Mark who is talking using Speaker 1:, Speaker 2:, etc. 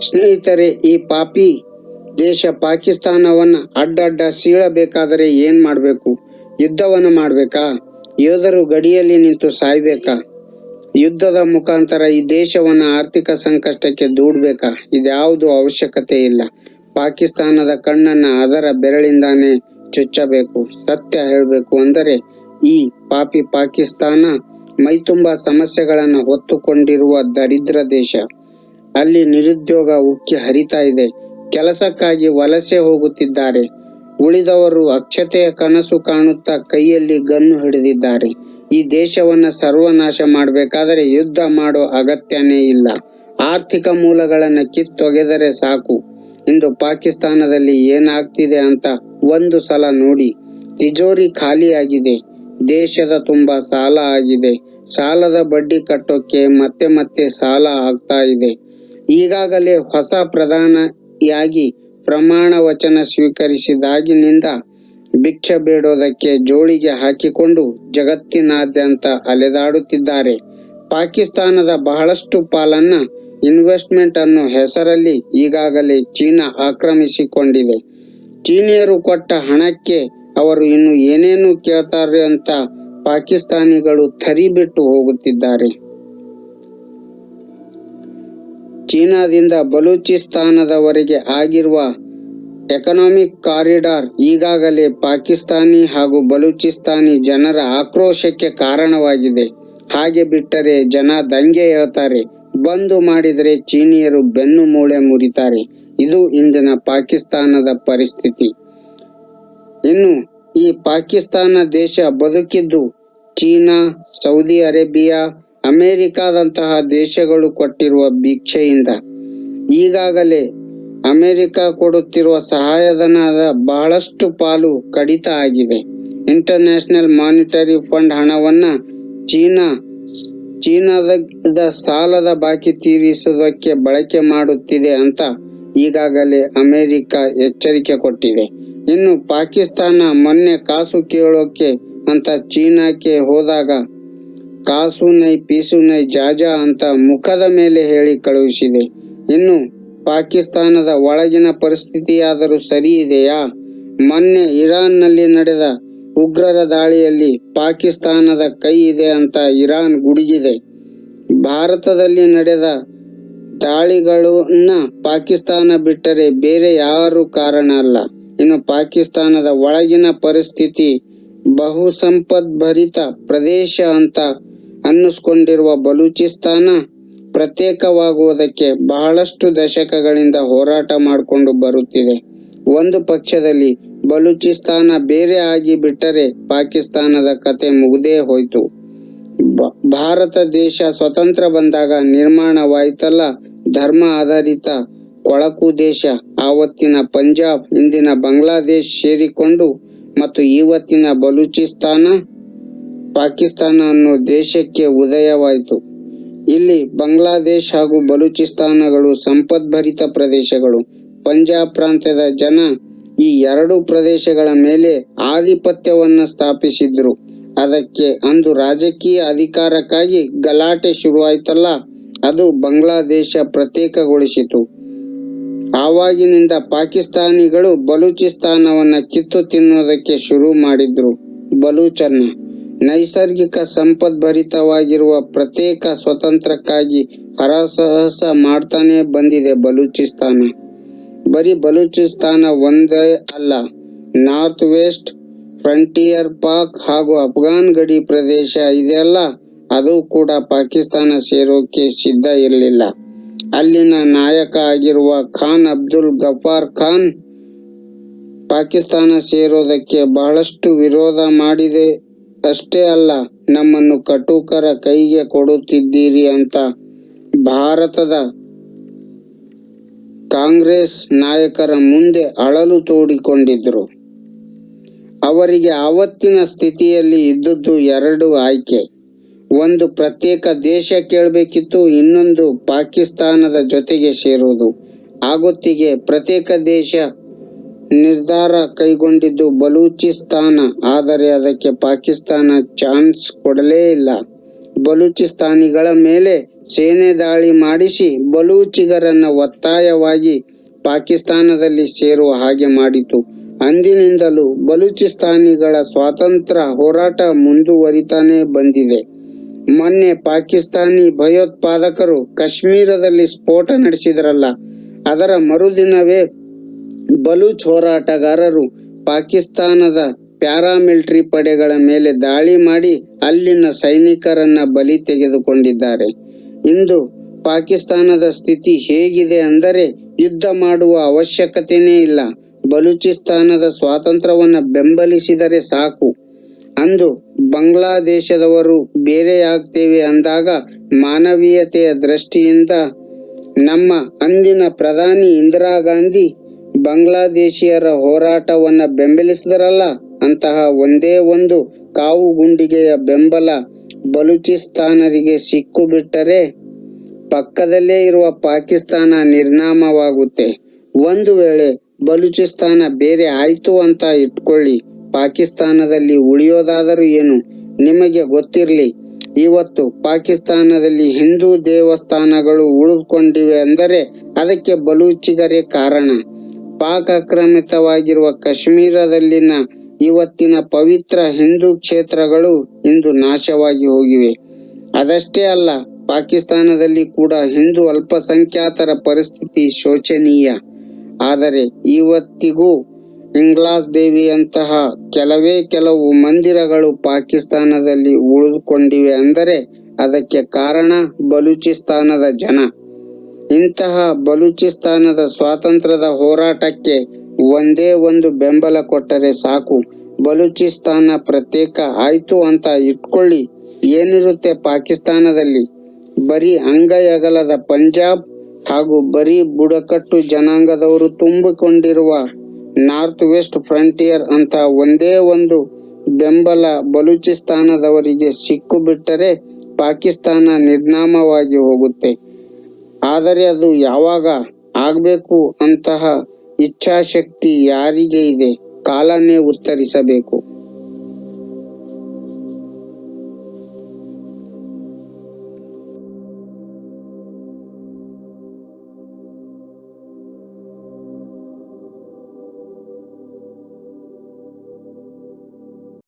Speaker 1: ಸ್ನೇಹಿತರೆ, ಈ ಪಾಪಿ ದೇಶ ಪಾಕಿಸ್ತಾನವನ್ನ ಅಡ್ಡಡ್ಡ ಸೀಳಬೇಕಾದರೆ ಏನ್ ಮಾಡಬೇಕು? ಯುದ್ಧವನ್ನು ಮಾಡಬೇಕಾ? ಯೋಧರು ಗಡಿಯಲ್ಲಿ ನಿಂತು ಸಾಯ್ಬೇಕಾ? ಯುದ್ಧದ ಮುಖಾಂತರ ಈ ದೇಶವನ್ನ ಆರ್ಥಿಕ ಸಂಕಷ್ಟಕ್ಕೆ ದೂಡಬೇಕಾ? ಇದ್ಯಾವುದು ಅವಶ್ಯಕತೆ ಇಲ್ಲ. ಪಾಕಿಸ್ತಾನದ ಕಣ್ಣನ್ನ ಅದರ ಬೆರಳಿಂದಾನೆ ಚುಚ್ಚಬೇಕು. ಸತ್ಯ ಹೇಳಬೇಕು ಅಂದರೆ, ಈ ಪಾಪಿ ಪಾಕಿಸ್ತಾನ ಮೈತುಂಬ ಸಮಸ್ಯೆಗಳನ್ನು ಹೊತ್ತುಕೊಂಡಿರುವ ದರಿದ್ರ ದೇಶ. ಅಲ್ಲಿ ನಿರುದ್ಯೋಗ ಉಕ್ಕಿ ಹರಿತಾ ಇದೆ. ಕೆಲಸಕ್ಕಾಗಿ ವಲಸೆ ಹೋಗುತ್ತಿದ್ದಾರೆ. ಉಳಿದವರು ಅಕ್ಷತೆಯ ಕನಸು ಕಾಣುತ್ತಾ ಕೈಯಲ್ಲಿ ಗನ್ನು ಹಿಡಿದಿದ್ದಾರೆ. ಈ ದೇಶವನ್ನ ಸರ್ವನಾಶ ಮಾಡಬೇಕಾದರೆ ಯುದ್ಧ ಮಾಡೋ ಅಗತ್ಯನೇ ಇಲ್ಲ. ಆರ್ಥಿಕ ಮೂಲಗಳನ್ನು ಕಿತ್ತೊಗೆದರೆ ಸಾಕು. ಇಂದು ಪಾಕಿಸ್ತಾನದಲ್ಲಿ ಏನಾಗ್ತಿದೆ ಅಂತ ಒಂದು ಸಲ ನೋಡಿ. ತಿಜೋರಿ ಖಾಲಿಯಾಗಿದೆ. ದೇಶದ ತುಂಬಾ ಸಾಲ ಆಗಿದೆ. ಸಾಲದ ಬಡ್ಡಿ ಕಟ್ಟೋಕೆ ಮತ್ತೆ ಮತ್ತೆ ಸಾಲ ಆಗ್ತಾ ಇದೆ. ಈಗಾಗಲೇ ಹೊಸ ಪ್ರಧಾನಿಯಾಗಿ ಪ್ರಮಾಣ ವಚನ ಸ್ವೀಕರಿಸಿದಾಗಿನಿಂದ ಭಿಕ್ಷೆ ಬೇಡೋದಕ್ಕೆ ಜೋಳಿಗೆ ಹಾಕಿಕೊಂಡು ಜಗತ್ತಿನಾದ್ಯಂತ ಅಲೆದಾಡುತ್ತಿದ್ದಾರೆ. ಪಾಕಿಸ್ತಾನದ ಬಹಳಷ್ಟು ಪಾಲನ್ನ ಇನ್ವೆಸ್ಟ್ಮೆಂಟ್ ಅನ್ನೋ ಹೆಸರಲ್ಲಿ ಈಗಾಗಲೇ ಚೀನಾ ಆಕ್ರಮಿಸಿಕೊಂಡಿದೆ. ಚೀನಿಯರು ಕೊಟ್ಟ ಹಣಕ್ಕೆ ಅವರು ಇನ್ನು ಏನೇನು ಕೇಳ್ತಾರೆ ಅಂತ ಪಾಕಿಸ್ತಾನಿಗಳು ಥರಿ ಬಿಟ್ಟು ಹೋಗುತ್ತಿದ್ದಾರೆ. ಚೀನಾದಿಂದ ಬಲೂಚಿಸ್ತಾನದವರೆಗೆ ಆಗಿರುವ ಎಕನಾಮಿಕ್ ಕಾರಿಡಾರ್ ಈಗಾಗಲೇ ಪಾಕಿಸ್ತಾನಿ ಹಾಗೂ ಬಲೂಚಿಸ್ತಾನಿ ಜನರ ಆಕ್ರೋಶಕ್ಕೆ ಕಾರಣವಾಗಿದೆ. ಹಾಗೆ ಬಿಟ್ಟರೆ ಜನ ದಂಗೆ ಹೇಳ್ತಾರೆ. ಬಂದು ಮಾಡಿದರೆ ಚೀನಿಯರು ಬೆನ್ನು ಮೂಳೆ ಮುರಿತಾರೆ. ಇದು ಇಂದಿನ ಪಾಕಿಸ್ತಾನದ ಪರಿಸ್ಥಿತಿ. ಇನ್ನು ಈ ಪಾಕಿಸ್ತಾನ ದೇಶ ಬದುಕಿದ್ದು ಚೀನಾ, ಸೌದಿ ಅರೇಬಿಯಾ ಅಮೆರಿಕಾದಂತಹ ದೇಶಗಳು ಕೊಟ್ಟಿರುವ ಭಿಕ್ಷೆಯಿಂದ ಈಗಾಗಲೇ ಅಮೆರಿಕ ಕೊಡುತ್ತಿರುವ ಸಹಾಯಧನದ ಬಹಳಷ್ಟು ಪಾಲು ಕಡಿತ ಆಗಿದೆ. ಇಂಟರ್ನ್ಯಾಷನಲ್ ಮಾನಿಟರಿ ಫಂಡ್ ಹಣವನ್ನ ಚೀನಾ, ಚೀನಾದ ಸಾಲದ ಬಾಕಿ ತೀರಿಸುವುದಕ್ಕೆ ಬಳಕೆ ಮಾಡುತ್ತಿದೆ ಅಂತ ಈಗಾಗಲೇ ಅಮೆರಿಕ ಎಚ್ಚರಿಕೆ ಕೊಟ್ಟಿದೆ. ಇನ್ನು ಪಾಕಿಸ್ತಾನ ಮೊನ್ನೆ ಕಾಸು ಕೇಳೋಕೆ ಅಂತ ಚೀನಾಕ್ಕೆ ಹೋದಾಗ ಕಾಸು ನೈ ಪೀಸು ನೈ ಜಾಜಾ ಅಂತ ಮುಖದ ಮೇಲೆ ಹೇಳಿ ಕಳುಹಿಸಿದೆ. ಇನ್ನು ಪಾಕಿಸ್ತಾನದ ಒಳಗಿನ ಪರಿಸ್ಥಿತಿಯಾದರೂ ಸರಿ ಇದೆಯಾ? ಮೊನ್ನೆ ಇರಾನ್ನಲ್ಲಿ ನಡೆದ ಉಗ್ರರ ದಾಳಿಯಲ್ಲಿ ಪಾಕಿಸ್ತಾನದ ಕೈ ಇದೆ ಅಂತ ಇರಾನ್ ಗುಡುಗಿದೆ. ಭಾರತದಲ್ಲಿ ನಡೆದ ದಾಳಿಗಳನ್ನ ಪಾಕಿಸ್ತಾನ ಬಿಟ್ಟರೆ ಬೇರೆ ಯಾರು ಕಾರಣ ಅಲ್ಲ. ಇನ್ನು ಪಾಕಿಸ್ತಾನದ ಒಳಗಿನ ಪರಿಸ್ಥಿತಿ ಬಹುಸಂಪದ್ಭರಿತ ಪ್ರದೇಶ ಅಂತ ಅನ್ನಿಸ್ಕೊಂಡಿರುವ ಬಲೂಚಿಸ್ತಾನ ಪ್ರತ್ಯೇಕವಾಗುವುದಕ್ಕೆ ಬಹಳಷ್ಟು ದಶಕಗಳಿಂದ ಹೋರಾಟ ಮಾಡಿಕೊಂಡು ಬರುತ್ತಿದೆ. ಒಂದು ಪಕ್ಷದಲ್ಲಿ ಬಲೂಚಿಸ್ತಾನ ಬೇರೆ ಆಗಿ ಬಿಟ್ಟರೆ ಪಾಕಿಸ್ತಾನದ ಕತೆ ಮುಗಿದೇ ಹೋಯ್ತು. ಭಾರತ ದೇಶ ಸ್ವತಂತ್ರ ಬಂದಾಗ ನಿರ್ಮಾಣವಾಯಿತಲ್ಲ ಧರ್ಮ ಆಧಾರಿತ ಕೊಳಕು ದೇಶ, ಆವತ್ತಿನ ಪಂಜಾಬ್, ಇಂದಿನ ಬಾಂಗ್ಲಾದೇಶ್ ಸೇರಿಕೊಂಡು ಮತ್ತು ಇವತ್ತಿನ ಬಲೂಚಿಸ್ತಾನ? ಪಾಕಿಸ್ತಾನ ಅನ್ನೋ ದೇಶಕ್ಕೆ ಉದಯವಾಯಿತು. ಇಲ್ಲಿ ಬಾಂಗ್ಲಾದೇಶ್ ಹಾಗೂ ಬಲೂಚಿಸ್ತಾನಗಳು ಸಂಪದ್ಭರಿತ ಪ್ರದೇಶಗಳು. ಪಂಜಾಬ್ ಪ್ರಾಂತ್ಯದ ಜನ ಈ ಎರಡು ಪ್ರದೇಶಗಳ ಮೇಲೆ ಆಧಿಪತ್ಯವನ್ನ ಸ್ಥಾಪಿಸಿದ್ರು. ಅದಕ್ಕೆ ಅಂದು ರಾಜಕೀಯ ಅಧಿಕಾರಕ್ಕಾಗಿ ಗಲಾಟೆ ಶುರುವಾಯ್ತಲ್ಲ, ಅದು ಬಾಂಗ್ಲಾದೇಶ ಪ್ರತ್ಯೇಕಗೊಳಿಸಿತು. ಆವಾಗಿನಿಂದ ಪಾಕಿಸ್ತಾನಿಗಳು ಬಲೂಚಿಸ್ತಾನವನ್ನ ಕಿತ್ತು ತಿನ್ನೋದಕ್ಕೆ ಶುರು ಮಾಡಿದ್ರು. ಬಲೂಚನ್ನ ನೈಸರ್ಗಿಕ ಸಂಪದ್ಭರಿತವಾಗಿರುವ ಪ್ರತ್ಯೇಕ ಸ್ವತಂತ್ರಕ್ಕಾಗಿ ಹರಸಾಹಸ ಮಾಡ್ತಾನೆ ಬಂದಿದೆ ಬಲೂಚಿಸ್ತಾನ. ಬರೀ ಬಲೂಚಿಸ್ತಾನ ಒಂದೇ ಅಲ್ಲ, ನಾರ್ತ್ ವೆಸ್ಟ್ ಫ್ರಂಟಿಯರ್ ಪಾಕ್ ಹಾಗೂ ಅಫ್ಘಾನ್ ಗಡಿ ಪ್ರದೇಶ ಇದೆಯಲ್ಲ ಅದು ಕೂಡ ಪಾಕಿಸ್ತಾನ ಸೇರೋಕೆ ಸಿದ್ಧ ಇರಲಿಲ್ಲ. ಅಲ್ಲಿನ ನಾಯಕ ಆಗಿರುವ ಖಾನ್ ಅಬ್ದುಲ್ ಗಫಾರ್ ಖಾನ್ ಪಾಕಿಸ್ತಾನ ಸೇರೋದಕ್ಕೆ ಬಹಳಷ್ಟು ವಿರೋಧ ಮಾಡಿದೆ. ಅಷ್ಟೇ ಅಲ್ಲ, ನಮ್ಮನ್ನು ಕಟುಕರ ಕೈಗೆ ಕೊಡುತ್ತಿದ್ದೀರಿ ಅಂತ ಭಾರತದ ಕಾಂಗ್ರೆಸ್ ನಾಯಕರ ಮುಂದೆ ಅಳಲು ತೋಡಿಕೊಂಡಿದ್ರು. ಅವರಿಗೆ ಆವತ್ತಿನ ಸ್ಥಿತಿಯಲ್ಲಿ ಇದ್ದದ್ದು ಎರಡು ಆಯ್ಕೆ. ಒಂದು ಪ್ರತ್ಯೇಕ ದೇಶ ಕೇಳಬೇಕಿತ್ತು, ಇನ್ನೊಂದು ಪಾಕಿಸ್ತಾನದ ಜೊತೆಗೆ ಸೇರುವುದು. ಆಗೊತ್ತಿಗೆ ಪ್ರತ್ಯೇಕ ದೇಶ ನಿರ್ಧಾರ ಕೈಗೊಂಡಿದ್ದು ಬಲೂಚಿಸ್ತಾನ, ಆದರೆ ಅದಕ್ಕೆ ಪಾಕಿಸ್ತಾನ ಚಾನ್ಸ್ ಕೊಡಲೇ ಇಲ್ಲ. ಬಲೂಚಿಸ್ತಾನಿಗಳ ಮೇಲೆ ಸೇನೆ ದಾಳಿ ಮಾಡಿಸಿ ಬಲೂಚಿಗರನ್ನ ಒತ್ತಾಯವಾಗಿ ಪಾಕಿಸ್ತಾನದಲ್ಲಿ ಸೇರುವ ಹಾಗೆ ಮಾಡಿತು. ಅಂದಿನಿಂದಲೂ ಬಲೂಚಿಸ್ತಾನಿಗಳ ಸ್ವಾತಂತ್ರ್ಯ ಹೋರಾಟ ಮುಂದುವರಿತಾನೆ ಬಂದಿದೆ. ಮೊನ್ನೆ ಪಾಕಿಸ್ತಾನಿ ಭಯೋತ್ಪಾದಕರು ಕಾಶ್ಮೀರದಲ್ಲಿ ಸ್ಫೋಟ ನಡೆಸಿದ್ರಲ್ಲ, ಅದರ ಮರುದಿನವೇ ಬಲೂಚ್ ಹೋರಾಟಗಾರರು ಪಾಕಿಸ್ತಾನದ ಪ್ಯಾರಾಮಿಲಿಟರಿ ಪಡೆಗಳ ಮೇಲೆ ದಾಳಿ ಮಾಡಿ ಅಲ್ಲಿನ ಸೈನಿಕರನ್ನ ಬಲಿ ತೆಗೆದುಕೊಂಡಿದ್ದಾರೆ. ಇಂದು ಪಾಕಿಸ್ತಾನದ ಸ್ಥಿತಿ ಹೇಗಿದೆ ಅಂದರೆ ಯುದ್ಧ ಮಾಡುವ ಅವಶ್ಯಕತೆನೇ ಇಲ್ಲ. ಬಲೂಚಿಸ್ತಾನದ ಸ್ವಾತಂತ್ರ್ಯವನ್ನು ಬೆಂಬಲಿಸಿದರೆ ಸಾಕು. ಅಂದು ಬಾಂಗ್ಲಾದೇಶದವರು ಬೇರೆಯಾಗ್ತೇವೆ ಅಂದಾಗ ಮಾನವೀಯತೆಯ ದೃಷ್ಟಿಯಿಂದ ನಮ್ಮ ಅಂದಿನ ಪ್ರಧಾನಿ ಇಂದಿರಾ ಗಾಂಧಿ ಬಾಂಗ್ಲಾದೇಶಿಯರ ಹೋರಾಟವನ್ನ ಬೆಂಬಲಿಸಿದರಲ್ಲ, ಅಂತಹ ಒಂದೇ ಒಂದು ಕಾವು ಗುಂಡಿಗೆಯ ಬೆಂಬಲ ಬಲೂಚಿಸ್ತಾನರಿಗೆ ಸಿಕ್ಕು ಬಿಟ್ಟರೆ ಪಕ್ಕದಲ್ಲೇ ಇರುವ ಪಾಕಿಸ್ತಾನ ನಿರ್ನಾಮವಾಗುತ್ತೆ. ಒಂದು ವೇಳೆ ಬಲೂಚಿಸ್ತಾನ ಬೇರೆ ಆಯ್ತು ಅಂತ ಇಟ್ಕೊಳ್ಳಿ, ಪಾಕಿಸ್ತಾನದಲ್ಲಿ ಉಳಿಯೋದಾದರೂ ಏನು? ನಿಮಗೆ ಗೊತ್ತಿರಲಿ, ಇವತ್ತು ಪಾಕಿಸ್ತಾನದಲ್ಲಿ ಹಿಂದೂ ದೇವಸ್ಥಾನಗಳು ಉಳಿದುಕೊಂಡಿವೆ ಅಂದರೆ ಅದಕ್ಕೆ ಬಲೂಚಿಗರೇ ಕಾರಣ. ಪಾಕ್ ಆಕ್ರಮಿತವಾಗಿರುವ ಕಾಶ್ಮೀರದಲ್ಲಿನ ಇವತ್ತಿನ ಪವಿತ್ರ ಹಿಂದೂ ಕ್ಷೇತ್ರಗಳು ಇಂದು ನಾಶವಾಗಿ ಹೋಗಿವೆ. ಅದಷ್ಟೇ ಅಲ್ಲ, ಪಾಕಿಸ್ತಾನದಲ್ಲಿ ಕೂಡ ಹಿಂದೂ ಅಲ್ಪಸಂಖ್ಯಾತರ ಪರಿಸ್ಥಿತಿ ಶೋಚನೀಯ. ಆದರೆ ಇವತ್ತಿಗೂ ಇಂಗ್ಲಾಸ್ ದೇವಿಯಂತಹ ಕೆಲವೇ ಕೆಲವು ಮಂದಿರಗಳು ಪಾಕಿಸ್ತಾನದಲ್ಲಿ ಉಳಿದುಕೊಂಡಿವೆ ಅಂದರೆ ಅದಕ್ಕೆ ಕಾರಣ ಬಲೂಚಿಸ್ತಾನದ ಜನ. ಇಂತಹ ಬಲೂಚಿಸ್ತಾನದ ಸ್ವಾತಂತ್ರ್ಯದ ಹೋರಾಟಕ್ಕೆ ಒಂದೇ ಒಂದು ಬೆಂಬಲ ಕೊಟ್ಟರೆ ಸಾಕು. ಬಲೂಚಿಸ್ತಾನ ಪ್ರತ್ಯೇಕ ಆಯ್ತು ಅಂತ ಇಟ್ಕೊಳ್ಳಿ. ಏನಿರುತ್ತೆ ಪಾಕಿಸ್ತಾನದಲ್ಲಿ? ಬರೀ ಅಂಗಯಗಲದ ಪಂಜಾಬ್ ಹಾಗೂ ಬರೀ ಬುಡಕಟ್ಟು ಜನಾಂಗದವರು ತುಂಬಿಕೊಂಡಿರುವ ನಾರ್ತ್ ವೆಸ್ಟ್ ಫ್ರಂಟಿಯರ್ ಅಂತ ಒಂದೇ ಒಂದು ಬೆಂಬಲ ಬಲೂಚಿಸ್ತಾನದವರಿಗೆ ಸಿಕ್ಕು ಬಿಟ್ಟರೆ ಪಾಕಿಸ್ತಾನ ನಿರ್ನಾಮವಾಗಿ ಹೋಗುತ್ತೆ. ಆದರೆ ಅದು ಯಾವಾಗ ಆಗ್ಬೇಕು ಅಂತಹ ಇಚ್ಛಾಶಕ್ತಿ ಯಾರಿಗೆ ಇದೆ? ಕಾಲನೇ ಉತ್ತರಿಸಬೇಕು.